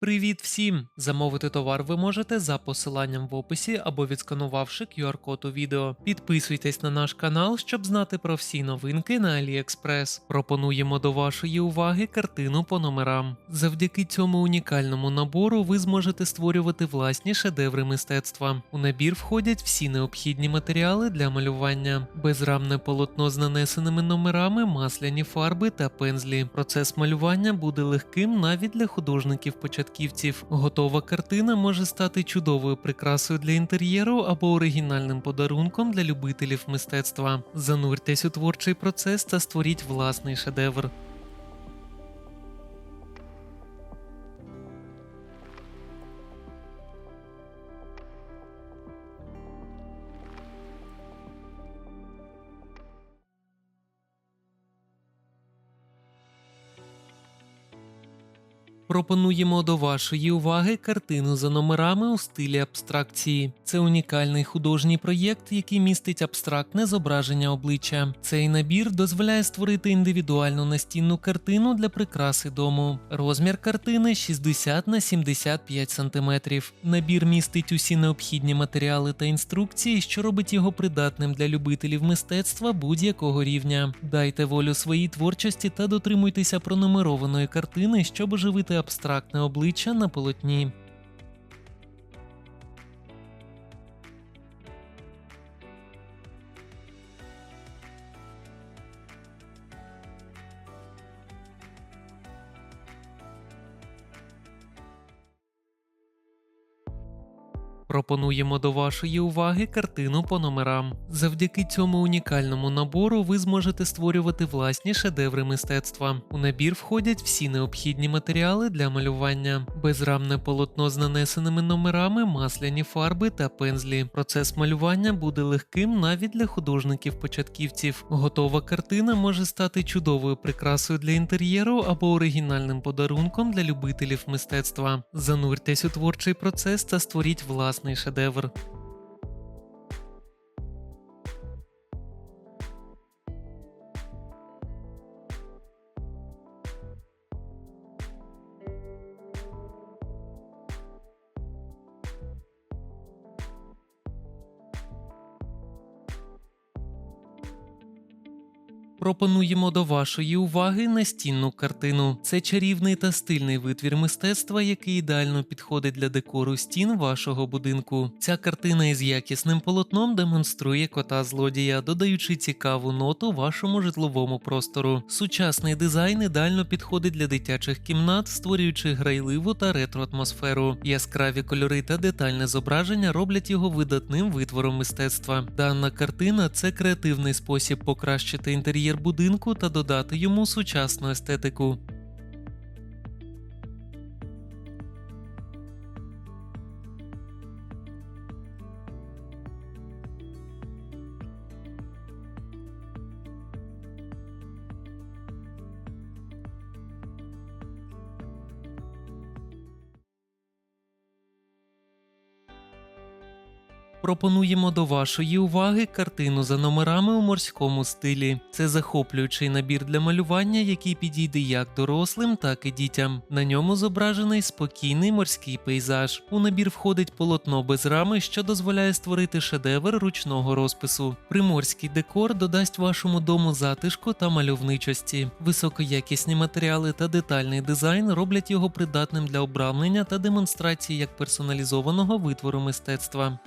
Привіт всім! Замовити товар ви можете за посиланням в описі або відсканувавши QR-код у відео. Підписуйтесь на наш канал, щоб знати про всі новинки на AliExpress. Пропонуємо до вашої уваги картину по номерам. Завдяки цьому унікальному набору ви зможете створювати власні шедеври мистецтва. У набір входять всі необхідні матеріали для малювання, безрамне полотно з нанесеними номерами, масляні фарби та пензлі. Процес малювання буде легким навіть для художників-початківців. Готова картина може стати чудовою прикрасою для інтер'єру або оригінальним подарунком для любителів мистецтва. Зануртесь у творчий процес та створіть власний шедевр. Пропонуємо до вашої уваги картину за номерами у стилі абстракції. Це унікальний художній проєкт, який містить абстрактне зображення обличчя. Цей набір дозволяє створити індивідуальну настінну картину для прикраси дому. Розмір картини 60 на 75 см. Набір містить усі необхідні матеріали та інструкції, що робить його придатним для любителів мистецтва будь-якого рівня. Дайте волю своїй творчості та дотримуйтеся пронумерованої картини, щоб оживити абстрактне обличчя на полотні. Пропонуємо до вашої уваги картину по номерам. Завдяки цьому унікальному набору ви зможете створювати власні шедеври мистецтва. У набір входять всі необхідні матеріали для малювання, безрамне полотно з нанесеними номерами, масляні фарби та пензлі. Процес малювання буде легким навіть для художників-початківців. Готова картина може стати чудовою прикрасою для інтер'єру або оригінальним подарунком для любителів мистецтва. Зануртесь у творчий процес та створіть власний шедевр. Пропонуємо до вашої уваги настінну картину. Це чарівний та стильний витвір мистецтва, який ідеально підходить для декору стін вашого будинку. Ця картина із якісним полотном демонструє кота злодія, додаючи цікаву ноту вашому житловому простору. Сучасний дизайн ідеально підходить для дитячих кімнат, створюючи грайливу та ретро атмосферу. Яскраві кольори та детальне зображення роблять його видатним витвором мистецтва. Дана картина це креативний спосіб покращити інтер'єр будинку та додати йому сучасну естетику. Пропонуємо до вашої уваги картину за номерами у морському стилі. Це захоплюючий набір для малювання, який підійде як дорослим, так і дітям. На ньому зображений спокійний морський пейзаж. У набір входить полотно без рами, що дозволяє створити шедевр ручного розпису. Приморський декор додасть вашому дому затишку та мальовничості. Високоякісні матеріали та детальний дизайн роблять його придатним для обрамлення та демонстрації як персоналізованого витвору мистецтва.